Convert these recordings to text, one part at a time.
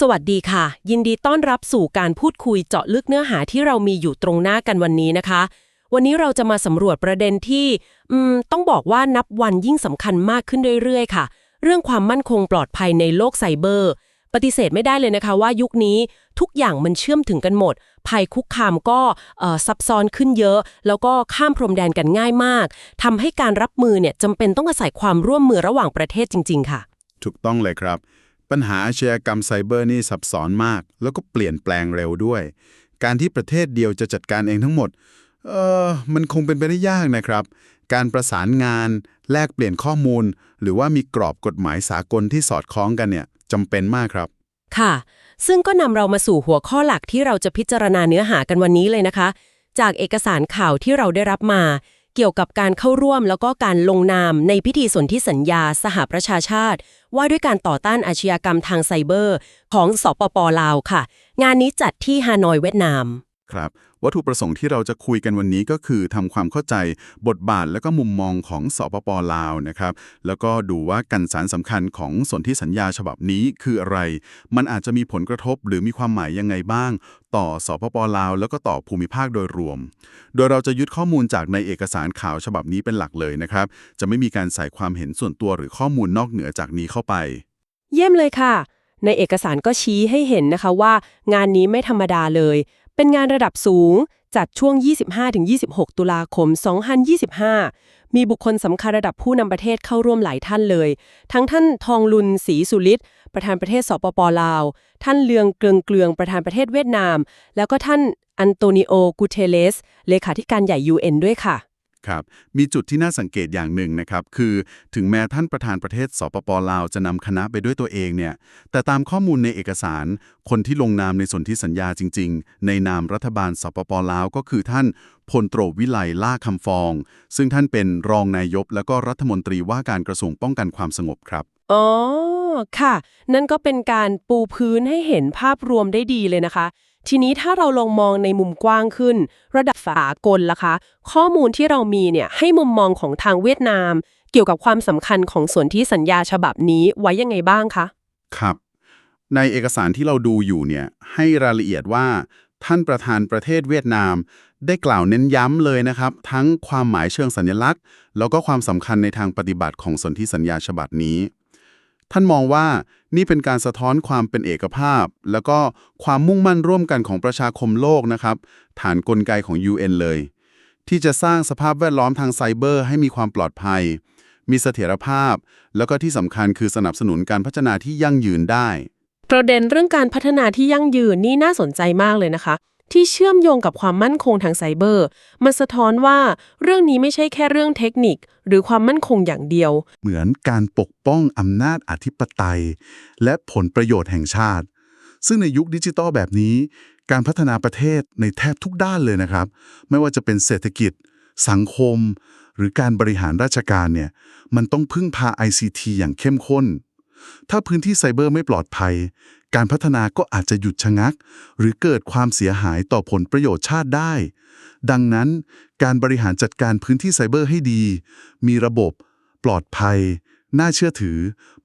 สวัสดีค่ะ ยินดีต้อนรับสู่การพูดคุยเจาะลึกเนื้อหาที่เรามีอยู่ตรงหน้ากันวันนี้นะคะ วันนี้เราจะมาสำรวจประเด็นที่อืมต้องบอกว่านับวันยิ่งสำคัญมากขึ้นเรื่อยๆ ค่ะ เรื่องความมั่นคงปลอดภัยในโลกไซเบอร์ ปฏิเสธไม่ได้เลยนะคะว่ายุคนี้ทุกอย่างมันเชื่อมถึงกันหมด ภัยคุกคามก็เอ่อซับซ้อนขึ้นเยอะ แล้วก็ข้ามพรมแดนกันง่ายมากทำให้การรับมือเนี่ยจำเป็นต้องอาศัยความร่วมมือระหว่างประเทศจริง ๆ ค่ะ ถูกต้องเลยครับ ปัญหาอาชญากรรมไซเบอร์นี่ซับซ้อนมาก แล้วก็เปลี่ยนแปลงเร็วด้วย การที่ประเทศเดียวจะจัดการเองทั้งหมด เออมันคงเป็นไปได้ยากนะครับ การประสานงาน แลกเปลี่ยนข้อมูล หรือว่ามีกรอบกฎหมายสากลที่สอดคล้องกันเนี่ยจำเป็นมากครับ ค่ะ ซึ่งก็นำเรามาสู่หัวข้อหลักที่เราจะพิจารณาเนื้อหากันวันนี้เลยนะคะ จากเอกสารข่าวที่เราได้รับมา เกี่ยวกับการเข้าร่วมแล้วก็การลงนามในพิธีสนธิสัญญาสหประชาชาติ ว่าด้วยการต่อต้านอาชญากรรมทางไซเบอร์ ของสปปลาวค่ะ งานนี้จัดที่ฮานอยเวียดนาม ครับ วัตถุประสงค์ที่เราจะคุยกันวันนี้ก็คือทำความเข้าใจบทบาทและก็มุมมองของสปปลาวนะครับ แล้วก็ดูว่ากันสารสำคัญของสนธิสัญญาฉบับนี้คืออะไร มันอาจจะมีผลกระทบหรือมีความหมายยังไงบ้าง ต่อสปปลาว แล้วก็ต่อภูมิภาคโดยรวม โดยเราจะยึดข้อมูลจากในเอกสารข่าวฉบับนี้เป็นหลักเลยนะครับ จะไม่มีการใส่ความเห็นส่วนตัวหรือข้อมูลนอกเหนือจากนี้เข้าไป เยี่ยมเลยค่ะ ในเอกสารก็ชี้ให้เห็นนะคะว่า งานนี้ไม่ธรรมดาเลย เป็นงานระดับสูง จัดช่วง 25-26 ตุลาคม 2025 มีบุคคลสำคัญระดับผู้นำประเทศเข้าร่วมหลายท่านเลย ทั้งท่านทองลุนศรีสุริศประธานประเทศสปปลาว ท่านเลืองเกลืองเกลืองประธานประเทศเวียดนาม แล้วก็ท่านอันโตนิโอกูเทเลสเลขาธิการใหญ่ UN ด้วยค่ะ ครับ มีจุดที่น่าสังเกตอย่างหนึ่งนะครับ คือถึงแม้ท่านประธานประเทศสปปลาวจะนำคณะไปด้วยตัวเองเนี่ย แต่ตามข้อมูลในเอกสาร คนที่ลงนามในสนธิสัญญาจริง ๆ ในนามรัฐบาลสปปลาว ก็คือท่านพลโตรวิไลล่าคำฟอง ซึ่งท่านเป็นรองนายกและก็รัฐมนตรีว่าการกระทรวงป้องกันความสงบครับอ๋อค่ะ นั่นก็เป็นการปูพื้นให้เห็นภาพรวมได้ดีเลยนะคะ ทีนี้ถ้าเราลองมองในมุมกว้างขึ้น ระดับสากลล่ะคะ ข้อมูลที่เรามีเนี่ยให้มุมมองของทางเวียดนาม เกี่ยวกับความสำคัญของส่วนที่สัญญาฉบับนี้ไว้ยังไงบ้างคะ ครับ ในเอกสารที่เราดูอยู่เนี่ยให้รายละเอียดว่าท่านประธานประเทศเวียดนาม ได้กล่าวเน้นย้ำเลยนะครับ ทั้งความหมายเชิงสัญลักษณ์ แล้วก็ความสำคัญในทางปฏิบัติของสนธิสัญญาฉบับนี้ ท่านมองว่านี่เป็นการสะท้อนความเป็นเอกภาพ แล้วก็ความมุ่งมั่นร่วมกันของประชาคมโลกนะครับ ฐานกลไกของ UN เลย ที่จะสร้างสภาพแวดล้อมทางไซเบอร์ ให้มีความปลอดภัย มีเสถียรภาพ แล้วก็ที่สำคัญคือสนับสนุนการพัฒนาที่ยั่งยืนได้ ประเด็นเรื่องการพัฒนาที่ยั่งยืนนี่น่าสนใจมากเลยนะคะ ที่เชื่อมโยงกับความมั่นคงทางไซเบอร์ มันสะท้อนว่าเรื่องนี้ไม่ใช่แค่เรื่องเทคนิค หรือความมั่นคงอย่างเดียว เหมือนการปกป้องอำนาจอธิปไตย และผลประโยชน์แห่งชาติ ซึ่งในยุคดิจิตอลแบบนี้ การพัฒนาประเทศในแทบทุกด้านเลยนะครับ ไม่ว่าจะเป็นเศรษฐกิจ สังคม หรือการบริหารราชการเนี่ยมันต้องพึ่งพา ICT อย่างเข้มข้น ถ้าพื้นที่ไซเบอร์ไม่ปลอดภัย การพัฒนาก็อาจจะหยุดชะงัก หรือเกิดความเสียหายต่อผลประโยชน์ชาติได้ ดังนั้น การบริหารจัดการพื้นที่ไซเบอร์ให้ดี มีระบบ ปลอดภัย น่าเชื่อถือ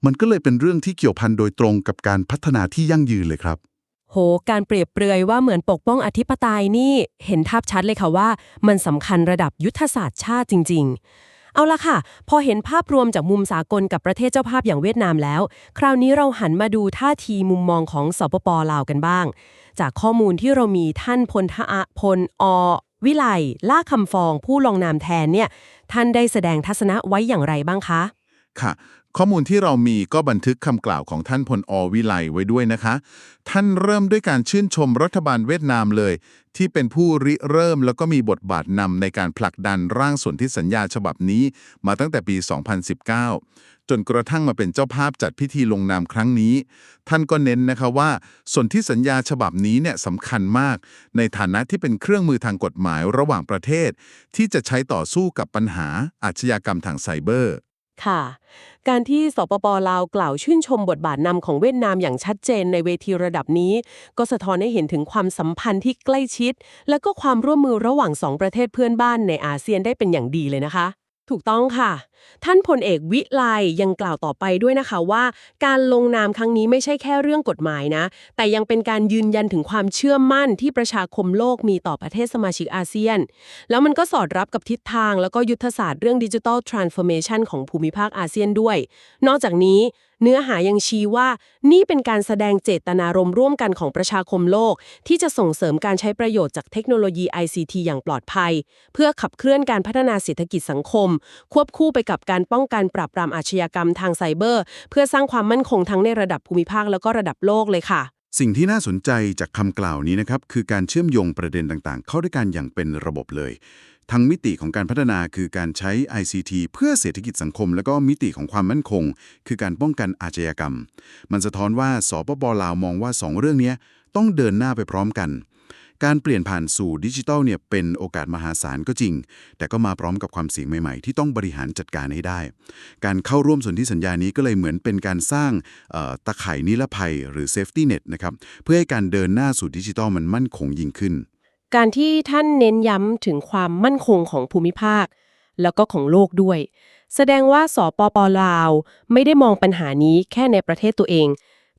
มันก็เลยเป็นเรื่องที่เกี่ยวพันโดยตรงกับการพัฒนาที่ยั่งยืนเลยครับโห การเปรียบเปรยว่าเหมือนปกป้องอธิปไตยนี่ เห็นภาพชัดเลยค่ะว่า มันสำคัญระดับยุทธศาสตร์ชาติจริง ๆ เอาละค่ะ พอเห็นภาพรวมจากมุมสากลกับประเทศเจ้าภาพอย่างเวียดนามแล้ว คราวนี้เราหันมาดูท่าทีมุมมองของสปปลาวกันบ้าง จากข้อมูลที่เรามีท่านพลทะพลอวิไลล่าคำฟองผู้ลงนามแทนเนี่ยท่านได้แสดงทัศนะไว้อย่างไรบ้างคะ ค่ะข้อมูลที่เรามีก็บันทึกคำกล่าวของท่านพลอวิไลไว้ด้วยนะคะ ท่านเริ่มด้วยการชื่นชมรัฐบาลเวียดนามเลย ที่เป็นผู้ริเริ่มแล้วก็มีบทบาทนำในการผลักดันร่างสนธิสัญญาฉบับนี้มาตั้งแต่ปี 2019 จนกระทั่งมาเป็นเจ้าภาพจัดพิธีลงนามครั้งนี้ ท่านก็เน้นนะคะว่าสนธิสัญญาฉบับนี้เนี่ยสำคัญมาก ในฐานะที่เป็นเครื่องมือทางกฎหมายระหว่างประเทศ ที่จะใช้ต่อสู้กับปัญหาอาชญากรรมทางไซเบอร์ ค่ะ การที่สปปลาวกล่าวชื่นชมบทบาทนำของเวียดนามอย่างชัดเจนในเวทีระดับนี้ ก็สะท้อนให้เห็นถึงความสัมพันธ์ที่ใกล้ชิด และก็ความร่วมมือระหว่างสองประเทศเพื่อนบ้านในอาเซียนได้เป็นอย่างดีเลยนะคะ ถูกต้องค่ะ ท่านพลเอกวิไลยังกล่าวต่อไปด้วยนะคะว่า การลงนามครั้งนี้ไม่ใช่แค่เรื่องกฎหมายนะ แต่ยังเป็นการยืนยันถึงความเชื่อมั่นที่ประชาคมโลกมีต่อประเทศสมาชิกอาเซียน แล้วมันก็สอดรับกับทิศทาง แล้วก็ยุทธศาสตร์เรื่องดิจิทัลทรานส์ฟอร์เมชันของภูมิภาคอาเซียนด้วย นอกจากนี้ เนื้อหายังชี้ว่านี่เป็นการแสดงเจตนารมณ์ร่วมกันของประชาคมโลก ที่จะส่งเสริมการใช้ประโยชน์จากเทคโนโลยี ICT อย่างปลอดภัย เพื่อขับเคลื่อนการพัฒนาเศรษฐกิจสังคม ควบคู่ไปกับการป้องกันปราบปรามอาชญากรรมทางไซเบอร์ เพื่อสร้างความมั่นคงทั้งในระดับภูมิภาคแล้วก็ระดับโลกเลยค่ะ สิ่งที่น่าสนใจจากคำกล่าวนี้นะครับคือการเชื่อมโยงประเด็นต่างๆ เข้าด้วยกันอย่างเป็นระบบเลย ทั้งมิติของการพัฒนาคือการใช้ ICT เพื่อเศรษฐกิจสังคม แล้วก็มิติของความมั่นคง คือการป้องกันอาชญากรรม มันสะท้อนว่าสปปลาวมองว่า 2 เรื่องนี้ต้องเดินหน้าไปพร้อมกัน การเปลี่ยนผ่านสู่ดิจิทัลเนี่ยเป็นโอกาสมหาศาลก็จริง แต่ก็มาพร้อมกับความเสี่ยงใหม่ๆ ที่ต้องบริหารจัดการให้ได้ การเข้าร่วมสนธิสัญญานี้ก็เลยเหมือนเป็นการสร้างตะข่ายนิรภัย หรือ safety net นะครับเพื่อให้การเดินหน้าสู่ดิจิทัลมันมั่นคงยิ่งขึ้น การที่ท่านเน้นย้ำถึงความมั่นคงของภูมิภาค แล้วก็ของโลกด้วย แสดงว่าสปปลาว ไม่ได้มองปัญหานี้แค่ในประเทศตัวเอง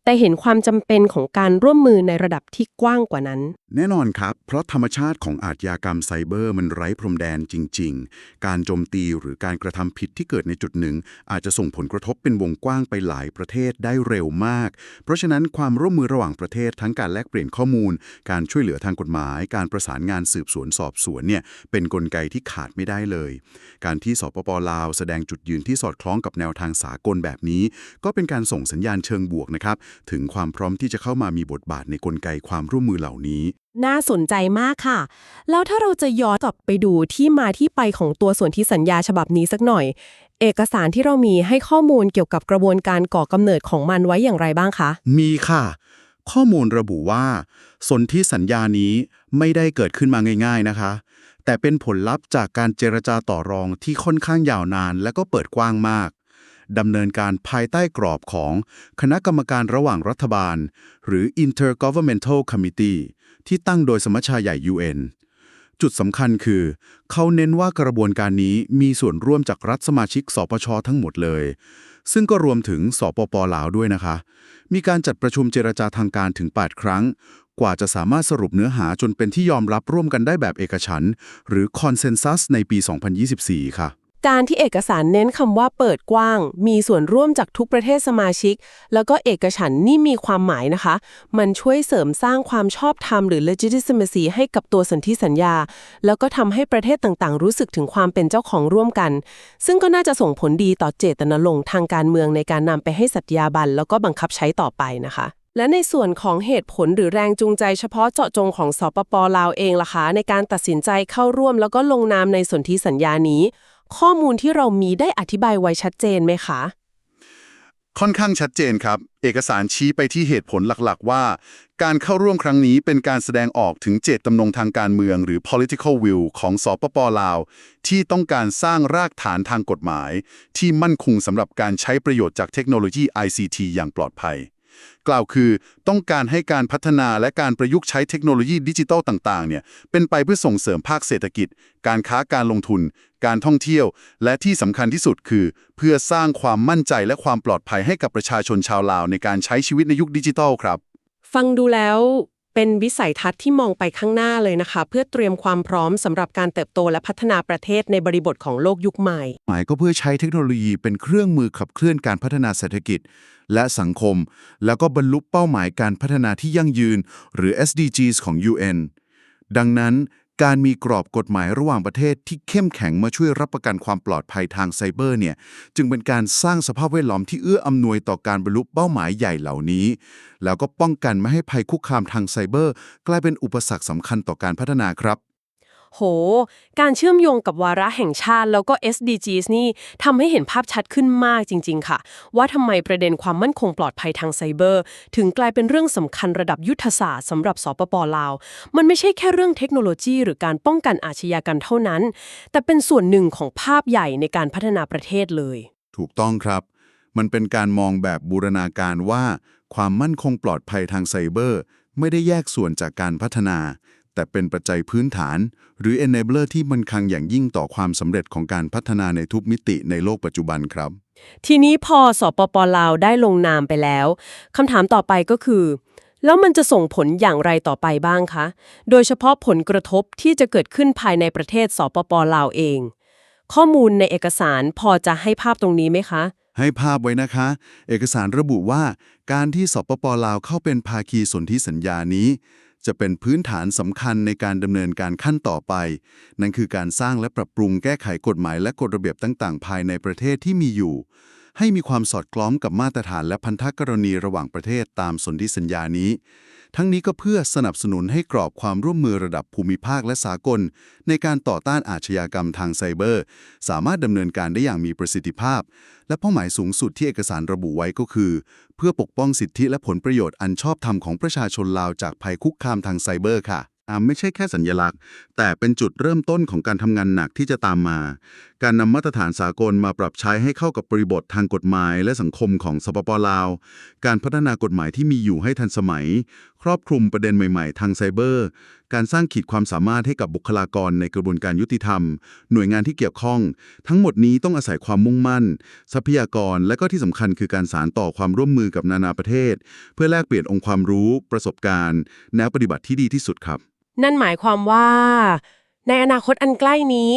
แต่เห็นความจำเป็นของการร่วมมือในระดับที่กว้างกว่านั้น แน่นอนครับ เพราะธรรมชาติของอาชญากรรมไซเบอร์มันไร้พรมแดนจริง ๆ การโจมตีหรือการกระทำผิดที่เกิดในจุดหนึ่ง อาจจะส่งผลกระทบเป็นวงกว้างไปหลายประเทศได้เร็วมาก เพราะฉะนั้นความร่วมมือระหว่างประเทศทั้งการแลกเปลี่ยนข้อมูล การช่วยเหลือทางกฎหมาย การประสานงานสืบสวนสอบสวนเนี่ยเป็นกลไกที่ขาดไม่ได้เลย การที่สปปลาว แสดงจุดยืนที่สอดคล้องกับแนวทางสากลแบบนี้ ก็เป็นการส่งสัญญาณเชิงบวกนะครับถึงความพร้อมที่จะเข้ามามีบทบาทในกลไกความร่วมมือเหล่านี้ น่าสนใจมากค่ะ แล้วถ้าเราจะย้อนกลับไปดูที่มาที่ไปของตัวส่วนที่สัญญาฉบับนี้สักหน่อย เอกสารที่เรามีให้ข้อมูลเกี่ยวกับกระบวนการก่อกำเนิดของมันไว้อย่างไรบ้างคะ มีค่ะ ข้อมูลระบุว่าสนธิสัญญานี้ไม่ได้เกิดขึ้นมาง่าย ๆนะคะแต่เป็นผลลัพธ์จากการเจรจาต่อรองที่ค่อนข้างยาวนานและก็เปิดกว้างมาก ดำเนินการภายใต้กรอบของคณะกรรมการระหว่างรัฐบาล หรือ Intergovernmental Committee ที่ตั้งโดยสมัชชาใหญ่ UN จุดสำคัญคือ เขาเน้นว่ากระบวนการนี้มีส่วนร่วมจากรัฐสมาชิก สปช ทั้งหมดเลย ซึ่งก็รวมถึงสปปลาวด้วยนะคะ มีการจัดประชุมเจรจาทางการถึง 8 ครั้ง กว่าจะสามารถสรุปเนื้อหาจนเป็นที่ยอมรับร่วมกันได้แบบเอกฉันหรือคอนเซนแซสในปี 2024 ค่ะ การที่เอกสารเน้นคำว่าเปิดกว้าง มีส่วนร่วมจากทุกประเทศสมาชิก แล้วก็เอกฉันนี่มีความหมายนะคะ มันช่วยเสริมสร้างความชอบธรรมหรือ legitimacy ให้กับตัวสนธิสัญญา แล้วก็ทำให้ประเทศต่างๆ รู้สึกถึงความเป็นเจ้าของร่วมกัน ซึ่งก็น่าจะส่งผลดีต่อเจตนารมณ์ทางการเมืองในการนำไปให้สัตยาบันแล้วก็บังคับใช้ต่อไปนะคะและในส่วนของเหตุผลหรือแรงจูงใจเฉพาะเจาะจงของสปปลาวเองล่ะคะในการตัดสินใจเข้าร่วมแล้วก็ลงนามในสนธิสัญญานี้ ข้อมูลที่เรามีได้อธิบายไว้ชัดเจนไหมคะ ค่อนข้างชัดเจนครับ เอกสารชี้ไปที่เหตุผลหลักๆ ว่า การเข้าร่วมครั้งนี้เป็นการแสดงออกถึงเจตจำนงทางการเมือง หรือ political will ของสปปลาว ที่ต้องการสร้างรากฐานทางกฎหมาย ที่มั่นคงสำหรับการใช้ประโยชน์จากเทคโนโลยี ICT อย่างปลอดภัย กล่าวคือต้องการให้การพัฒนาและการประยุกต์ใช้เทคโนโลยีดิจิทัลต่างๆเนี่ยเป็นไปเพื่อส่งเสริมภาคเศรษฐกิจ การค้าการลงทุน การท่องเที่ยว และที่สำคัญที่สุดคือ เพื่อสร้างความมั่นใจและความปลอดภัยให้กับประชาชนชาวลาวในการใช้ชีวิตในยุคดิจิทัลครับ ฟังดูแล้ว เป็นวิสัยทัศน์ที่มองไปข้างหน้าเลยนะคะ เพื่อเตรียมความพร้อมสำหรับการเติบโตและพัฒนาประเทศในบริบทของโลกยุคใหม่ หมายก็เพื่อใช้เทคโนโลยีเป็นเครื่องมือขับเคลื่อนการพัฒนาเศรษฐกิจ และสังคม แล้วก็บรรลุเป้าหมายการพัฒนาที่ยั่งยืน หรือ SDGs ของ UN ดังนั้น การมีกรอบกฎหมายระหว่างประเทศที่เข้มแข็งมาช่วยรับประกันความปลอดภัยทางไซเบอร์เนี่ยจึงเป็นการสร้างสภาพแวดล้อมที่เอื้ออำนวยต่อการบรรลุเป้าหมายใหญ่เหล่านี้ แล้วก็ป้องกันไม่ให้ภัยคุกคามทางไซเบอร์ กลายเป็นอุปสรรคสำคัญต่อการพัฒนาครับ โห การเชื่อมโยงกับวาระแห่งชาติแล้วก็ SDGs นี่ทำให้เห็นภาพชัดขึ้นมากจริง ๆ ค่ะ ว่าทำไมประเด็นความมั่นคงปลอดภัยทางไซเบอร์ ถึงกลายเป็นเรื่องสำคัญระดับยุทธศาสตร์สำหรับสปปลาว มันไม่ใช่แค่เรื่องเทคโนโลยี หรือการป้องกันอาชญากรรมเท่านั้น แต่เป็นส่วนหนึ่งของภาพใหญ่ในการพัฒนาประเทศเลย ถูกต้องครับ มันเป็นการมองแบบบูรณาการว่า ความมั่นคงปลอดภัยทางไซเบอร์ ไม่ได้แยกส่วนจากการพัฒนา แต่เป็นปัจจัยพื้นฐาน หรือ enabler ที่มันคังอย่างยิ่งต่อความสำเร็จของการพัฒนาในทุกมิติในโลกปัจจุบันครับ ทีนี้พอสปปลาวได้ลงนามไปแล้วคำถามต่อไปก็คือ แล้วมันจะส่งผลอย่างไรต่อไปบ้างคะ โดยเฉพาะผลกระทบที่จะเกิดขึ้นภายในประเทศสปปลาวเอง ข้อมูลในเอกสารพอจะให้ภาพตรงนี้ไหมคะให้ภาพไว้นะคะ เอกสารระบุว่า การที่สปปลาวเข้าเป็นภาคีสนธิสัญญานี้ จะเป็นพื้นฐานสำคัญในการดำเนินการขั้นต่อไป นั่นคือการสร้างและปรับปรุงแก้ไขกฎหมายและกฎระเบียบต่าง ๆ ภายในประเทศที่มีอยู่ ให้มีความสอดคล้องกับมาตรฐานและพันธกรณีระหว่างประเทศตามสนธิสัญญานี้ ทั้งนี้ก็เพื่อสนับสนุนให้กรอบความร่วมมือระดับภูมิภาคและสากล ในการต่อต้านอาชญากรรมทางไซเบอร์ สามารถดำเนินการได้อย่างมีประสิทธิภาพ และเป้าหมายสูงสุดที่เอกสารระบุไว้ก็คือ เพื่อปกป้องสิทธิและผลประโยชน์อันชอบธรรมของประชาชนลาวจากภัยคุกคามทางไซเบอร์ค่ะไม่ใช่แค่สัญญลักษณ์ แต่เป็นจุดเริ่มต้นของการทำงานหนักที่จะตามมา การนำมาตรฐานสากลมาปรับใช้ให้เข้ากับบริบททางกฎหมายและสังคมของสปปลาว การพัฒนากฎหมายที่มีอยู่ให้ทันสมัย ครอบคลุมประเด็นใหม่ๆ ทางไซเบอร์ การสร้างขีดความสามารถให้กับบุคลากรในกระบวนการยุติธรรม หน่วยงานที่เกี่ยวข้อง ทั้งหมดนี้ต้องอาศัยความมุ่งมั่น ทรัพยากร และก็ที่สำคัญคือการสานต่อความร่วมมือกับนานาประเทศ เพื่อแลกเปลี่ยนองค์ความรู้ ประสบการณ์ แนวปฏิบัติที่ดีที่สุดครับ นั่นหมายความว่า ในอนาคตอันใกล้นี้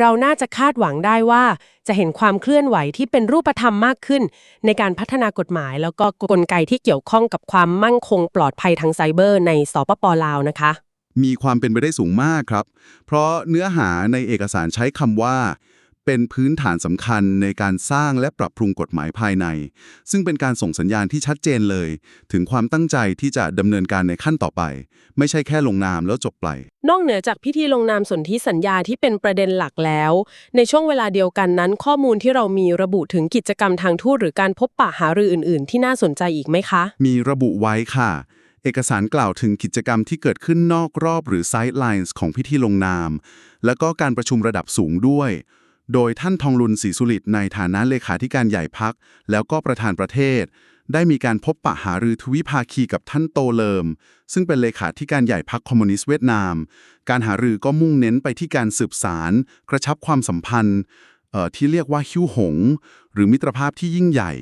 เราน่าจะคาดหวังได้ว่าจะเห็นความเคลื่อนไหวที่เป็นรูปธรรมมากขึ้น ในการพัฒนากฎหมาย แล้วก็กลไกที่เกี่ยวข้องกับความมั่นคงปลอดภัยทางไซเบอร์ในสปปลาวนะคะ มีความเป็นไปได้สูงมากครับ เพราะเนื้อหาในเอกสารใช้คำว่า เป็นพื้นฐานสำคัญในการสร้างและปรับปรุงกฎหมายภายใน ซึ่งเป็นการส่งสัญญาณที่ชัดเจนเลย ถึงความตั้งใจที่จะดำเนินการในขั้นต่อไป ไม่ใช่แค่ลงนามแล้วจบไป นอกเหนือจากพิธีลงนามสนธิสัญญาที่เป็นประเด็นหลักแล้ว ในช่วงเวลาเดียวกันนั้น ข้อมูลที่เรามีระบุถึงกิจกรรมทางทูตหรือการพบปะหารืออื่น ๆ ที่น่าสนใจอีกไหมคะ มีระบุไว้ค่ะเอกสารกล่าวถึงกิจกรรมที่เกิดขึ้นนอกรอบหรือ sidelines ของพิธีลงนาม แล้วก็การประชุมระดับสูงด้วย โดยท่านทองลุนศรีสุริตในฐานะเลขาธิการใหญ่พัก แล้วก็ประธานประเทศ ได้มีการพบปะหารือทวิภาคีกับท่านโตเลิม ซึ่งเป็นเลขาธิการใหญ่พักคอมมิวนิสต์เวียดนาม การหารือก็มุ่งเน้นไปที่การสืบสาร กระชับความสัมพันธ์ที่เรียกว่าฮิ้วหง หรือมิตรภาพที่ยิ่งใหญ่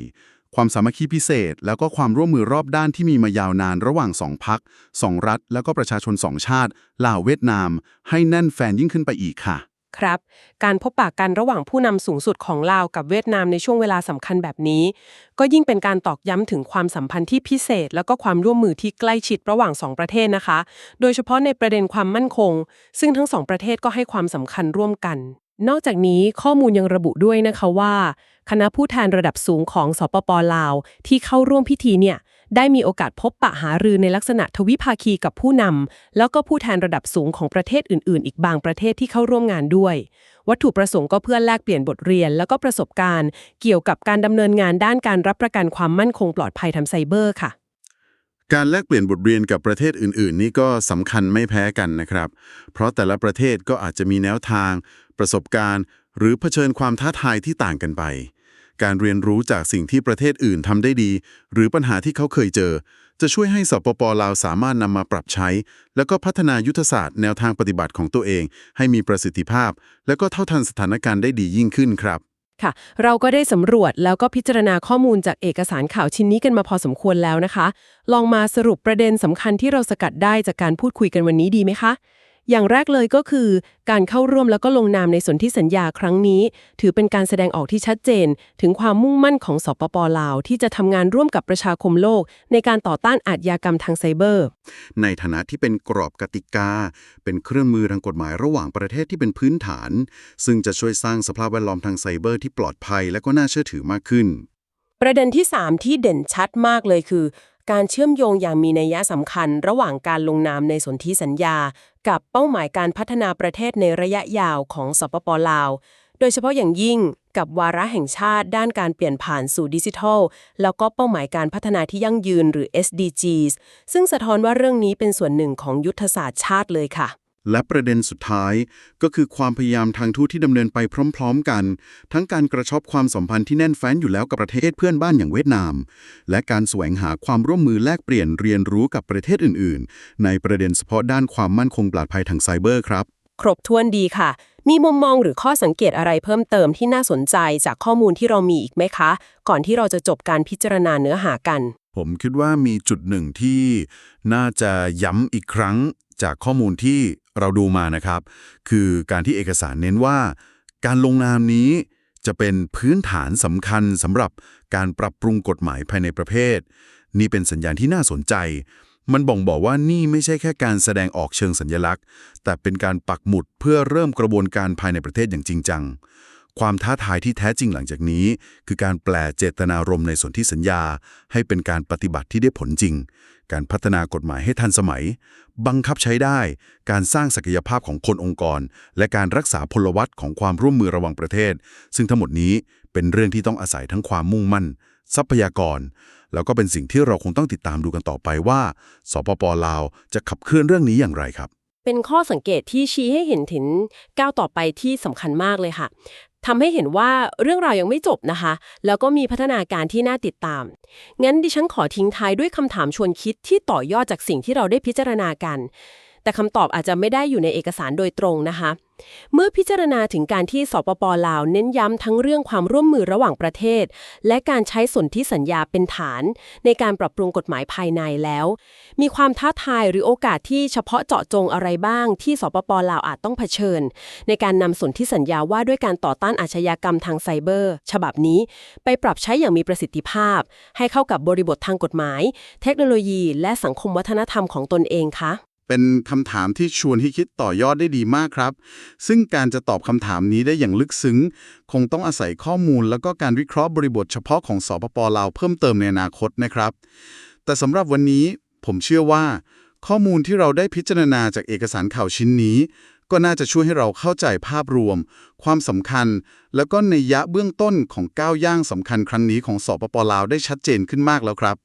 ความสามัคคีพิเศษ แล้วก็ความร่วมมือรอบด้านที่มีมายาวนานระหว่างสองพักสองรัฐ แล้วก็ประชาชนสองชาติลาวเวียดนาม ให้แน่นแฟนยิ่งขึ้นไปอีกค่ะ ครับ การพบปะกันระหว่างผู้นำสูงสุดของลาวกับเวียดนามในช่วงเวลาสำคัญแบบนี้ ก็ยิ่งเป็นการตอกย้ำถึงความสัมพันธ์ที่พิเศษ แล้วก็ความร่วมมือที่ใกล้ชิดระหว่างสองประเทศนะคะ โดยเฉพาะในประเด็นความมั่นคง ซึ่งทั้งสองประเทศก็ให้ความสำคัญร่วมกัน นอกจากนี้ข้อมูลยังระบุด้วยนะคะว่า คณะผู้แทนระดับสูงของสปปลาว ที่เข้าร่วมพิธีเนี่ย ได้มีโอกาสพบปะหารือในลักษณะทวิภาคีกับผู้นำแล้วก็ผู้แทนระดับสูงของประเทศอื่น ๆ อีกบางประเทศที่เข้าร่วมงานด้วย วัตถุประสงค์ก็เพื่อแลกเปลี่ยนบทเรียน แล้วก็ประสบการณ์ เกี่ยวกับการดำเนินงานด้านการรับประกันความมั่นคงปลอดภัยทางไซเบอร์ค่ะการแลกเปลี่ยนบทเรียนกับประเทศอื่น ๆ นี่ก็สำคัญไม่แพ้กันนะครับ เพราะแต่ละประเทศก็อาจจะมีแนวทาง ประสบการณ์ หรือเผชิญความท้าทายที่ต่างกันไป การเรียนรู้จากสิ่งที่ประเทศอื่นทำได้ดี หรือปัญหาที่เขาเคยเจอ จะช่วยให้สปปลาวสามารถนำมาปรับใช้ แล้วก็พัฒนายุทธศาสตร์แนวทางปฏิบัติของตัวเอง ให้มีประสิทธิภาพ แล้วก็เท่าทันสถานการณ์ได้ดียิ่งขึ้นครับค่ะ เราก็ได้สำรวจแล้วก็พิจารณาข้อมูลจากเอกสารข่าวชิ้นนี้กันมาพอสมควรแล้วนะคะ ลองมาสรุปประเด็นสำคัญที่เราสกัดได้จากการพูดคุยกันวันนี้ดีไหมคะ อย่างแรกเลยก็คือ การเข้าร่วมแล้วก็ลงนามในสนธิสัญญาครั้งนี้ ถือเป็นการแสดงออกที่ชัดเจน ถึงความมุ่งมั่นของสปปลาว ที่จะทำงานร่วมกับประชาคมโลก ในการต่อต้านอาชญากรรมทางไซเบอร์ ในฐานะที่เป็นกรอบกติกา เป็นเครื่องมือทางกฎหมายระหว่างประเทศที่เป็นพื้นฐาน ซึ่งจะช่วยสร้างสภาพแวดล้อมทางไซเบอร์ที่ปลอดภัยและก็น่าเชื่อถือมากขึ้น ประเด็นที่ 3 ที่เด่นชัดมากเลยคือการเชื่อมโยงอย่างมีนัยสำคัญ ระหว่างการลงนามในสนธิสัญญา กับเป้าหมายการพัฒนาประเทศในระยะยาวของสปปลาว โดยเฉพาะอย่างยิ่งกับวาระแห่งชาติด้านการเปลี่ยนผ่านสู่ดิจิทัล แล้วก็เป้าหมายการพัฒนาที่ยั่งยืนหรือ SDGs ซึ่งสะท้อนว่าเรื่องนี้เป็นส่วนหนึ่งของยุทธศาสตร์ชาติเลยค่ะ และประเด็นสุดท้ายก็คือความพยายามทางทูตที่ดำเนินไปพร้อม ๆ กัน ทั้งการกระชับความสัมพันธ์ที่แน่นแฟ้นอยู่แล้วกับประเทศเพื่อนบ้านอย่างเวียดนาม และการแสวงหาความร่วมมือแลกเปลี่ยนเรียนรู้กับประเทศอื่น ๆ ในประเด็นเฉพาะด้านความมั่นคงปลอดภัยทางไซเบอร์ครับ ครบถ้วนดีค่ะ มีมุมมองหรือข้อสังเกตอะไรเพิ่มเติมที่น่าสนใจจากข้อมูลที่เรามีอีกไหมคะ ก่อนที่เราจะจบการพิจารณาเนื้อหากัน ผมคิดว่ามีจุดหนึ่งที่น่าจะย้ำอีกครั้งจากข้อมูลที่ เราดูมานะครับ คือการที่เอกสารเน้นว่า การลงนามนี้จะเป็นพื้นฐานสำคัญสำหรับการปรับปรุงกฎหมายภายในประเทศนี่เป็นสัญญาณที่น่าสนใจ มันบ่งบอกว่านี่ไม่ใช่แค่การแสดงออกเชิงสัญลักษณ์ แต่เป็นการปักหมุดเพื่อเริ่มกระบวนการภายในประเทศอย่างจริงจัง ความท้าทายที่แท้จริงหลังจากนี้ คือการแปลเจตนารมณ์ในส่วนที่สัญญา ให้เป็นการปฏิบัติที่ได้ผลจริง การพัฒนากฎหมายให้ทันสมัย บังคับใช้ได้ การสร้างศักยภาพของคนองค์กร และการรักษาพลวัตของความร่วมมือระหว่างประเทศ ซึ่งทั้งหมดนี้เป็นเรื่องที่ต้องอาศัยทั้งความมุ่งมั่น ทรัพยากร แล้วก็เป็นสิ่งที่เราคงต้องติดตามดูกันต่อไปว่า สปปลาวจะขับเคลื่อนเรื่องนี้อย่างไรครับ เป็นข้อสังเกตที่ชี้ให้เห็นถึงก้าวต่อไปที่สำคัญมากเลยค่ะทำให้เห็นว่าเรื่องราวยังไม่จบนะคะ แล้วก็มีพัฒนาการที่น่าติดตาม งั้นดิฉันขอทิ้งท้ายด้วยคำถามชวนคิดที่ต่อยอดจากสิ่งที่เราได้พิจารณากัน แต่คำตอบอาจจะไม่ได้อยู่ในเอกสารโดยตรงนะคะ เมื่อพิจารณาถึงการที่สปปลาวเน้นย้ำทั้งเรื่องความร่วมมือระหว่างประเทศ และการใช้สนธิสัญญาเป็นฐาน ในการปรับปรุงกฎหมายภายในแล้ว มีความท้าทายหรือโอกาสที่เฉพาะเจาะจงอะไรบ้าง ที่สปปลาวอาจต้องเผชิญ ในการนำสนธิสัญญาว่าด้วยการต่อต้านอาชญากรรมทางไซเบอร์ ฉบับนี้ ไปปรับใช้อย่างมีประสิทธิภาพ ให้เข้ากับบริบททางกฎหมาย เทคโนโลยี และสังคมวัฒนธรรมของตนเองคะ เป็นคำถามที่ชวนให้คิดต่อยอดได้ดีมากครับ ซึ่งการจะตอบคำถามนี้ได้อย่างลึกซึ้ง คงต้องอาศัยข้อมูล แล้วก็การวิเคราะห์บริบทเฉพาะของสปปลาวเพิ่มเติมในอนาคตนะครับ แต่สำหรับวันนี้ผมเชื่อว่า ข้อมูลที่เราได้พิจารณาจากเอกสารข่าวชิ้นนี้ ก็น่าจะช่วยให้เราเข้าใจภาพรวม ความสำคัญ แล้วก็ในยยะเบื้องต้นของก้าวย่างสำคัญครั้งนี้ของสปปลาวได้ชัดเจนขึ้นมากแล้วครับ